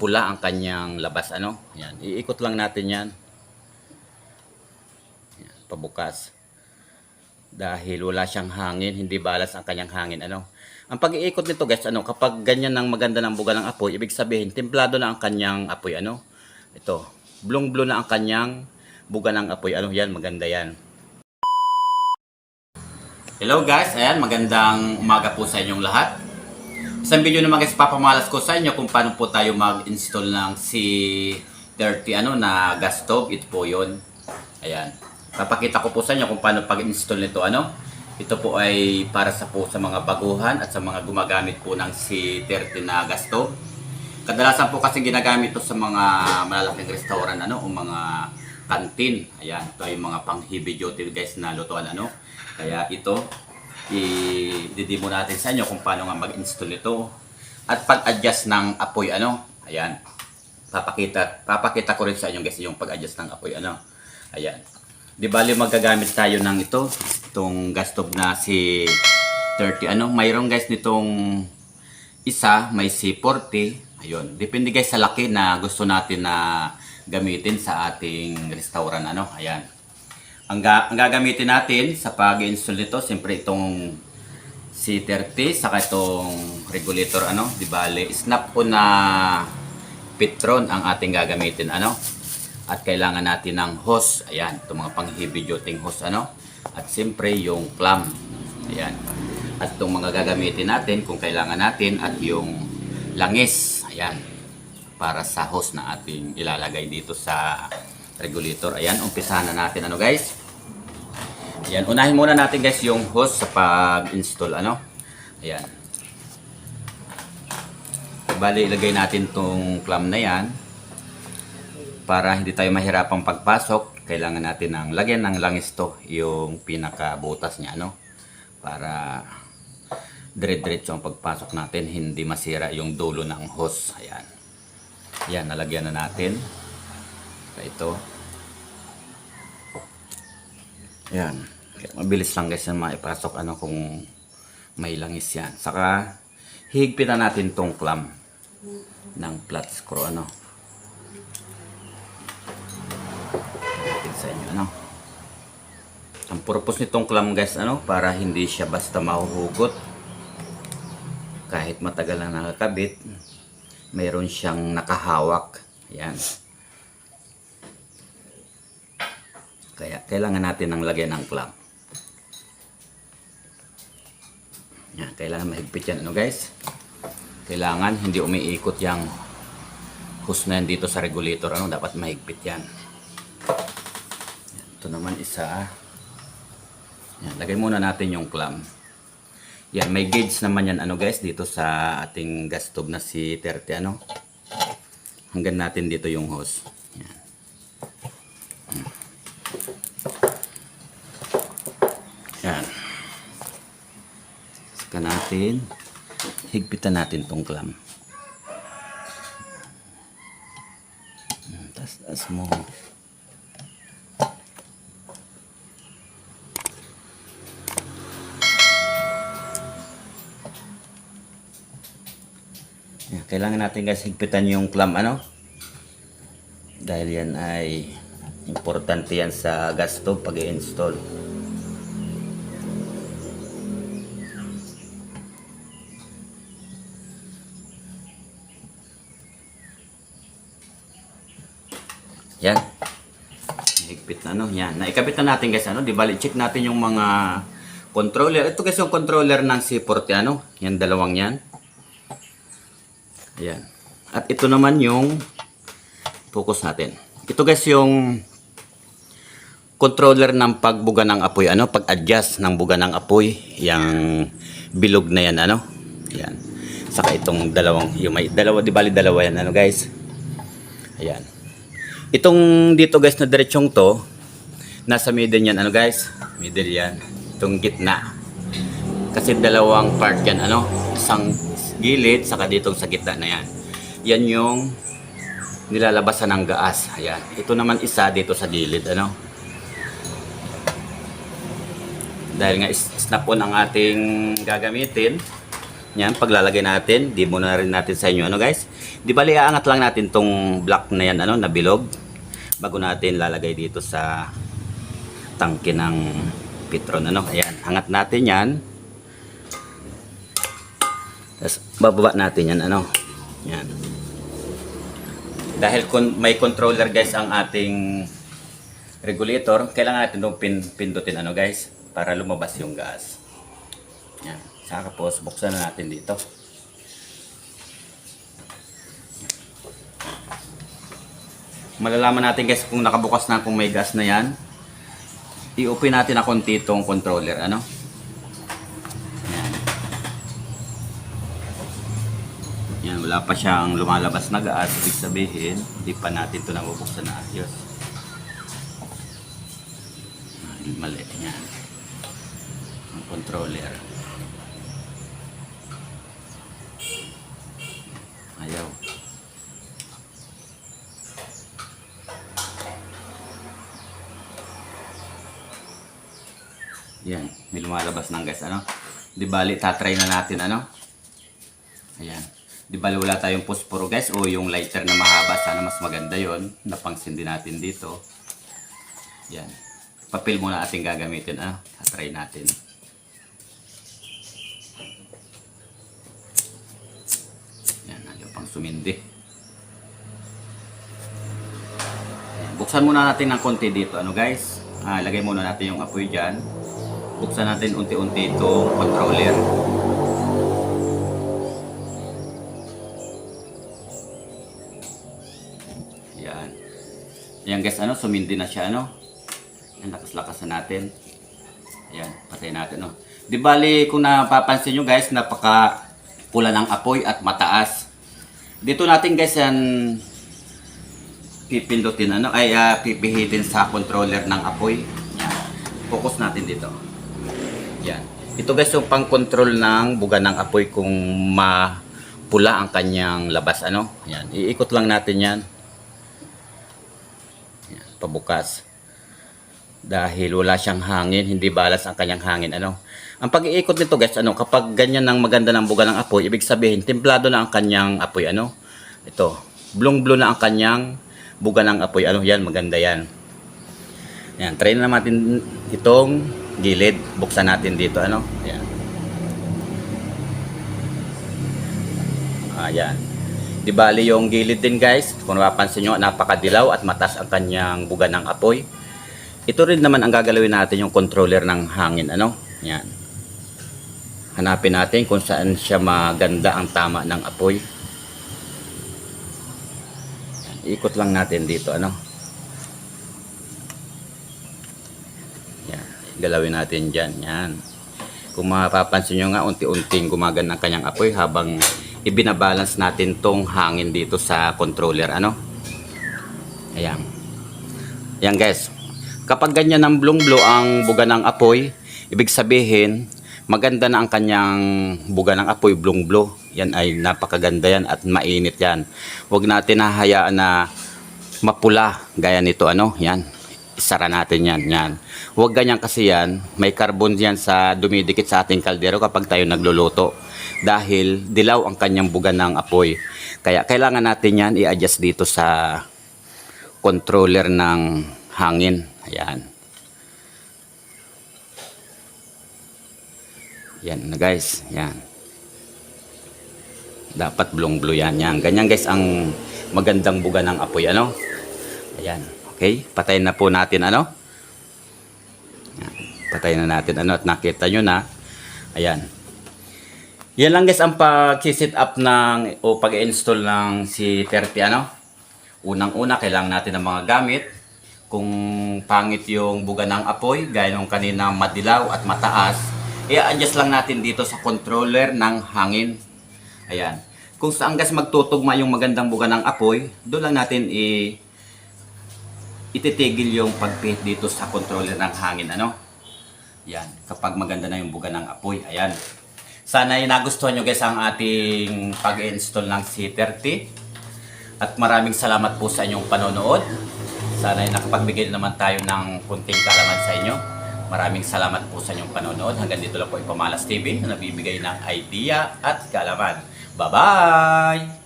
pula ang kanyang labas ano. Yan, iikot lang natin 'yan. Yan, pabukas. Dahil wala siyang hangin, hindi balas ang kanyang hangin ano. Ang pag-iikot nito guys, ano, kapag ganyan ng maganda ng buga ng apoy, ibig sabihin templado na ang kanyang apoy ano. Ito, blong-blong na ang kanyang buga ng apoy. Ano yan, maganda yan. Hello guys, ayan, magandang umaga po sa inyong lahat. Isang video naman guys, papamalas ko sa inyo kung paano po tayo mag-install ng C30 ano, na gas stove. Ito po yun. Ayan. Papakita ko po sa inyo kung paano pag-install nito. Ano? Ito po ay para sa po sa mga baguhan at sa mga gumagamit po ng C30 na gas stove. Kadalasan po kasi ginagamit ito sa mga malalaking restaurant ano, o mga kantin. Ayan, ito ay mga pang heavy duty guys na lutuan ano. Kaya ito, i-demo natin sa inyo kung paano nga mag-install ito at pag-adjust ng apoy ano. Ayan. Papakita papakita ko rin sa inyo guys yung pag-adjust ng apoy ano. Ayan. Di bali magagamit tayo ng ito, itong gas stove na si 30 ano. Mayroon guys nitong isa may C40. Ayun. Depende guys sa laki na gusto natin na gamitin sa ating restaurant ano. Ayan. Ang, ga- ang gagamitin natin sa pag-install nito, siyempre itong C30 saka itong regulator ano, di bale, snap on na Petron ang ating gagamitin ano. At kailangan natin ng hose, ayan, itong mga pang heavy duty hose ano. At siyempre yung clamp, ayan. At itong mga gagamitin natin kung kailangan natin at yung langis, ayan, para sa hose na ating ilalagay dito sa regulator. Ayan, umpisahan na natin ano guys. Ayan, unahin muna natin guys yung hose sa pag-install ano. Ayan. Bali, ilagay natin tong clamp na yan. Para hindi tayo mahirapang pagpasok, kailangan natin ng lagyan ng langis to, yung pinakabutas niya ano. Para dire-diretso ang pagpasok natin, hindi masira yung dulo ng hose. Ayan. Ayan, nalagyan na natin. Ito. Ayan. Mabilis lang guys yan maipasok ano kung may langis yan. Saka higpitan natin tong clamp ng flat screw ano. Sa inyo ano. Ang purpose nitong clamp guys ano para hindi siya basta mahuhugot. Kahit matagal na nakakabit, mayroon siyang nakahawak. Ayan. Kaya kailangan natin ng lagyan ng clamp. Yan, kailangan mahigpit yan, ano guys? Kailangan hindi umiikot yung hose na yan dito sa regulator. Ano, dapat mahigpit yan. Yan, ito naman isa. Yan, lagay muna natin yung clamp. Yan, may gauge naman yan, ano guys, dito sa ating gas stove na si 30, ano. Hanggang natin dito yung hose. Yan. Yan. Saka natin, higpitan natin tong clamp. Hmm, Tas, tas mo. Kailangan natin guys higpitan yung clamp ano. Dahil yan ay importante yan sa gas stove pag i-install. Higpit na ano. Yan. Naikabit na natin guys. Ano? Di bali, check natin yung mga controller. Ito guys yung controller ng C40 ano. Yan dalawang yan. Ayan. At ito naman yung focus natin. Ito guys yung controller ng pagbuga ng apoy. Ano? Pag-adjust ng buga ng apoy. Yung bilog na yan. Ano? Yan. Saka itong dalawang, yung may dalawa, di bali dalawa yan. Ano guys? Ayan. Itong dito guys na diretsong to, nasa middle yan, ano guys? Middle yan. Itong gitna. Kasi dalawang part yan, ano? Isang gilid, saka dito sa gitna na yan. Yan yung nilalabasan ng gaas. Ayan. Ito naman isa dito sa gilid, ano? Dahil nga is- snap-on ang ating gagamitin, yan, paglalagay natin, di mo na rin natin sa inyo, ano guys? Di bali, aangat lang natin tong block na yan, ano, na bilog. Bago natin lalagay dito sa tangke ng Petron, ano. Ayan, angat natin yan. Tapos, bababa natin yan, ano. Yan. Dahil kun may controller guys ang ating regulator, kailangan natin itong pin pindutin ano guys, para lumabas yung gas. Yan. Saka po, buksan na natin dito. Malalaman natin guys kung nakabukas na kung may gas na yan. I-open natin na konti itong controller, ano? Yan. Yan, wala pa siyang lumalabas na gas. Ibig sabihin, hindi pa natin ito nabubuksan na ayos. Ah, Mali, yan. Ang controller. Ayaw. Yan, may lumalabas ng gas, ano? Di bali, tatry na natin, ano? Ayan. Di bali, wala tayong posporo, guys, o yung lighter na mahaba. Sana mas maganda yon Napangsin din natin dito. Yan. Papel muna ating gagamitin, ano? Tatry natin. Yan, ayaw pang sumindi. Ayan, Buksan muna natin ng konti dito, ano guys? Ah, lagay muna natin yung apoy dyan. Buksan natin unti-unti itong controller. Yan. Yan guys, ano, sumindi na siya, ano. Yan, lakas-lakas na natin. Ayan, patay natin, no. Di bali, kung napapansin nyo guys, napaka pula ng apoy at mataas. Dito natin guys, yan pipindutin, ano, ay ah, pipihitin sa controller ng apoy. Yan. Focus natin dito. Yan. Ito guys yung pang-control ng buga ng apoy kung mapula ang kanyang labas, ano. Yan. Iikot lang natin yan. Yan. Pabukas dahil wala siyang hangin, hindi balas ang kanyang hangin ano. Ang pag-iikot nito guys, ano, kapag ganyan ng maganda ng buga ng apoy, ibig sabihin templado na ang kanyang apoy ano. Ito, blong-blong na ang kanyang buga ng apoy ano, yan maganda yan. Yan, try na natin itong gilid, buksan natin dito ano. Ayan. Ayan. Di bali yung gilid din guys, kung napapansin nyo, napakadilaw at matas ang kanyang buga ng apoy. Ito rin naman ang gagalawin natin yung controller ng hangin. Ano? Yan. Hanapin natin kung saan siya maganda ang tama ng apoy. Ikot lang natin dito. Ano? Galawin natin dyan. Yan. Kung mapapansin nyo nga, unti-unting gumagan ng kanyang apoy habang ibinabalance natin tong hangin dito sa controller. Ano? Ayan. Yan guys, kapag ganyan ng blong-blo ang buga ng apoy, ibig sabihin, maganda na ang kanyang buga ng apoy, blong-blo. Yan ay napakaganda yan at mainit yan. Huwag natin hahayaan na mapula gaya nito ano, yan. Isara natin yan, yan. Huwag ganyan kasi yan, may carbon yan sa dumidikit sa ating kaldero kapag tayo nagluluto. Dahil dilaw ang kanyang buga ng apoy. Kaya kailangan natin yan i-adjust dito sa controller ng hangin. Ayan. Yan na guys. Yan. Dapat blong-blue yan. Yan. Ganyan guys ang magandang buga ng apoy. Ano? Ayan. Okay. Patayin na po natin. Ano? Patayin na natin. Ano? At nakita nyo na. Ayan. Yan lang guys ang pag-sit up ng o pag-install ng C30 ano. Unang-una kailangan natin ng mga gamit kung pangit yung buga ng apoy, gaya nung kanina madilaw at mataas, i-adjust lang natin dito sa controller ng hangin. Ayan. Kung saan gas magtutugma yung magandang buga ng apoy, doon lang natin i ititigil yung pagpihit dito sa controller ng hangin. Ano? Yan. Kapag maganda na yung buga ng apoy. Ayan. Sana ay nagustuhan nyo guys ang ating pag-install ng C30. At maraming salamat po sa inyong panonood. Sana ay nakapagbigay naman tayo ng kunting kalaman sa inyo. Maraming salamat po sa inyong panonood. Hanggang dito lang po yung Pamalas TV na nabibigay ng idea at kalaman. Bye-bye!